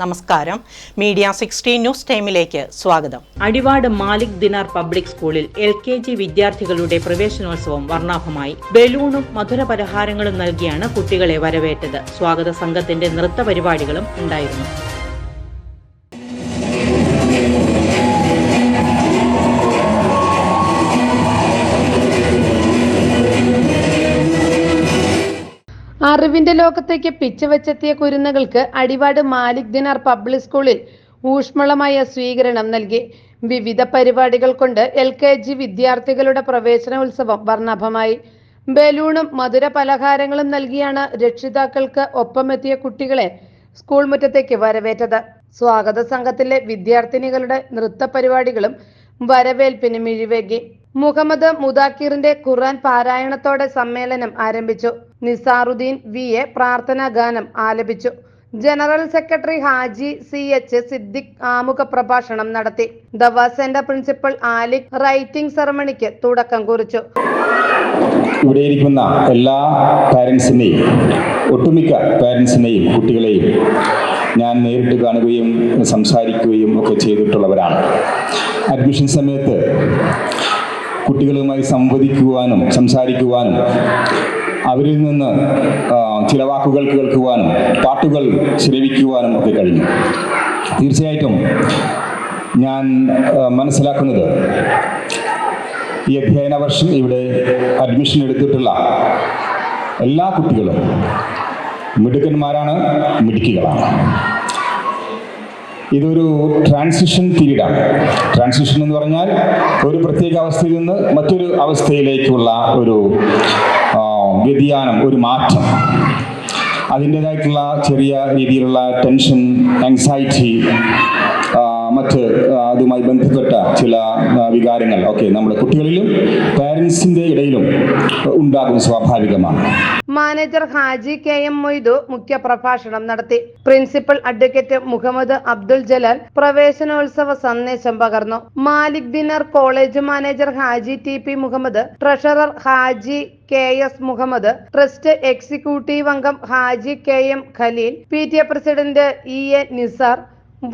നമസ്കാരം. Media sixteen news ടൈമിലേക്ക് സ്വാഗതം. അടിവാട് മാലിക് ദിനാർ പബ്ലിക് സ്കൂളിൽ എൽ കെ ജി വിദ്യാർത്ഥികളുടെ പ്രവേശനോത്സവം വർണാഭമായി. ബലൂണും മധുര പലഹാരങ്ങളും നൽകിയാണ് കുട്ടികളെ വരവേറ്റത്. സ്വാഗത സംഘത്തിന്റെ നൃത്ത പരിപാടികളും ഉണ്ടായിരുന്നു. അറിവിന്റെ ലോകത്തേക്ക് പിച്ചുവെച്ചെത്തിയ കുരുന്നുകൾക്ക് അടിവാട് മാലിക് ദിനാർ പബ്ലിക് സ്കൂളിൽ ഊഷ്മളമായ സ്വീകരണം നൽകി. വിവിധ പരിപാടികൾ കൊണ്ട് എൽ കെ ജി വിദ്യാർത്ഥികളുടെ പ്രവേശനോത്സവം വർണഭമായി. ബലൂണും മധുര പലഹാരങ്ങളും നൽകിയാണ് രക്ഷിതാക്കൾക്ക് ഒപ്പമെത്തിയ കുട്ടികളെ സ്കൂൾ മുറ്റത്തേക്ക് വരവേറ്റത്. സ്വാഗത സംഘത്തിലെ വിദ്യാർത്ഥിനികളുടെ നൃത്ത പരിപാടികളും വരവേൽപ്പിന് മിഴിവേകി മുഹമ്മദ് മുദാക്കിറിന്റെ ഖുർആൻ പാരായണത്തോടെ സമ്മേളനം ആരംഭിച്ചു. നിസാറുദ്ദീൻ വി. എ. പ്രാർത്ഥനാ ഗാനം ആലപിച്ചു. General secretary Haji C. H. Siddique ആമുഖ പ്രഭാഷണം നടത്തി. ദവാ സെന്റർ പ്രിൻസിപ്പൽ ആലിഖ് റൈറ്റിംഗ് സെറമണിക്ക് തുടക്കം കുറിച്ചു. ഇവിടെ ഇരിക്കുന്ന എല്ലാ പാരൻസിനെയും ഒട്ടുമിക്ക പാരൻസിനെയും കുട്ടികളെയും ഞാൻ നേരിട്ട് കാണുകയും സംസാരിക്കുകയും ഒക്കെ ചെയ്തിട്ടുള്ളവരാണ്. അഡ്മിഷൻ സമയത്ത് കുട്ടികളുമായി സംവദിക്കുവാനും സംസാരിക്കുവാനും അവരിൽ നിന്ന് ചില വാക്കുകൾ കേൾക്കുവാനും പാട്ടുകൾ ശ്രവിക്കുവാനും ഒക്കെ കഴിഞ്ഞു. തീർച്ചയായിട്ടും ഞാൻ മനസ്സിലാക്കുന്നത് ഈ അധ്യയന വർഷം ഇവിടെ അഡ്മിഷൻ എടുത്തിട്ടുള്ള എല്ലാ കുട്ടികളും മിടുക്കന്മാരാണ് മിടുക്കികളാണ്. ഇതൊരു ട്രാൻസിഷൻ പീരീഡാണ് ട്രാൻസിഷൻ എന്ന് പറഞ്ഞാൽ ഒരു പ്രത്യേക അവസ്ഥയിൽ നിന്ന് മറ്റൊരു അവസ്ഥയിലേക്കുള്ള ഒരു വ്യതിയാനം ഒരു മാറ്റം. അതിന്റെതായിട്ടുള്ള ചെറിയ രീതിയിലുള്ള ടെൻഷൻ ആങ്സൈറ്റി മറ്റ് അതുമായി ബന്ധപ്പെട്ട ചില വികാരങ്ങൾ ഒക്കെ നമ്മുടെ കുട്ടികളിലും പാരൻസിന്റെ ഇടയിലും ഉണ്ടാകും സ്വാഭാവികമാണ്. Manager Haji K M Moidu മുഖ്യപ്രഭാഷണം നടത്തി. പ്രിൻസിപ്പൽ അഡ്വക്കേറ്റ് മുഹമ്മദ് അബ്ദുൽ ജലാൽ പ്രവേശനോത്സവ സന്ദേശം പകർന്നു. Malik ദിനർ college manager Haji T P Muhammad treasurer Haji K S Muhammad trust executive അംഗം Haji K M Khaleel P T A president E A Nizar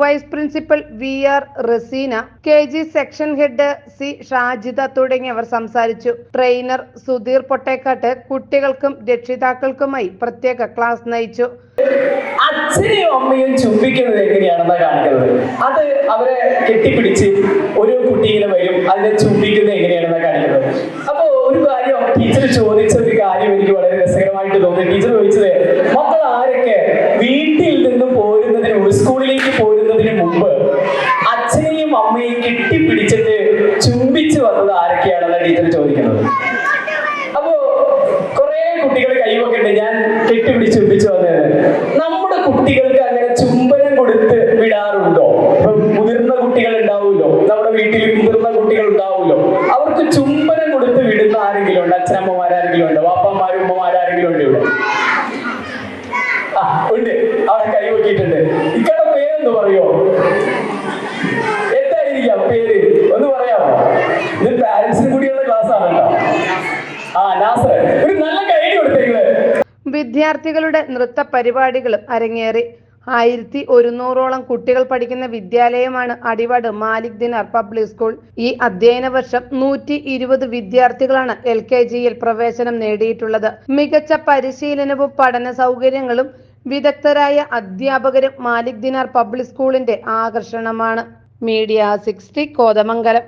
vice principal V R Raseena K G section head C Shajida തുടങ്ങിയവർ സംസാരിച്ചു. Trainer Sudheer പൊട്ടേക്കാട്ട് കുട്ടികൾക്കും രക്ഷിതാക്കൾക്കുമായി പ്രത്യേക class നയിച്ചു. അച്ഛനെയും അമ്മയും ചുംബിക്കുന്നത് എങ്ങനെയാണെന്നാ കാണിക്കുന്നത്? അത് അവരെ കെട്ടിപ്പിടിച്ച് ഒരു കുട്ടി ഇങ്ങനെ വരും അതിനെ ചുംബിക്കുന്നത് എങ്ങനെയാണെന്നാ കാണിക്കുന്നത്? അപ്പോ ഒരു കാര്യം ടീച്ചർ ചോദിച്ച ഒരു കാര്യം എനിക്ക് വളരെ രസകരമായിട്ട് തോന്നി. ടീച്ചർ ചോദിച്ചത് മക്കൾ ആരൊക്കെ വീട്ടിൽ നിന്ന് മുമ്പ് പോരുന്നതിന് മുമ്പ് അച്ഛനെയും അമ്മയും കെട്ടിപ്പിടിച്ചിട്ട് ചുംബിച്ചു വന്നത് ആരൊക്കെയാണെന്ന് ടീച്ചർ ചോദിക്കുന്നത്. അപ്പോ കുറെ കുട്ടികൾ കൈവക്കുണ്ട് ഞാൻ കെട്ടിപ്പിടിച്ച് ചുംബിച്ചു വന്നത് നമ്മുടെ കുട്ടികൾക്ക് അങ്ങനെ ചുംബനം കൊടുത്ത് വിടാറുണ്ടോ? മുതിർന്ന കുട്ടികൾ ഉണ്ടാവുമല്ലോ. നമ്മുടെ വീട്ടിൽ മുതിർന്ന കുട്ടികൾ ഉണ്ടാവുമല്ലോ. അവർക്ക് ചുംബനം കൊടുത്ത് വിടുന്ന ആരെങ്കിലും ഉണ്ട്? അച്ഛനമ്മമാരാരെങ്കിലും ഉണ്ട്? വാപ്പന്മാരും ഉമ്മമാരാരെങ്കിലും ഉണ്ട് ഇവിടെ? ഉണ്ട്. അവിടെ കൈവൊക്കിയിട്ടുണ്ട് വിദ്യാർത്ഥികളുടെ നൃത്ത പരിപാടികളും അരങ്ങേറി. ആയിരത്തി ഒരുന്നൂറോളം കുട്ടികൾ പഠിക്കുന്ന വിദ്യാലയമാണ് Adivad Malik Dinar public school. ഈ അധ്യയന വർഷം നൂറ്റി ഇരുപത് വിദ്യാർത്ഥികളാണ് എൽ കെ ജിയിൽ പ്രവേശനം നേടിയിട്ടുള്ളത്. മികച്ച പരിശീലനവും പഠന സൗകര്യങ്ങളും വിദഗ്ധരായ അധ്യാപകരും മാലിക് ദിനാർ പബ്ലിക് സ്കൂളിന്റെ ആകർഷണമാണ്. Media sixty Kothamangalam.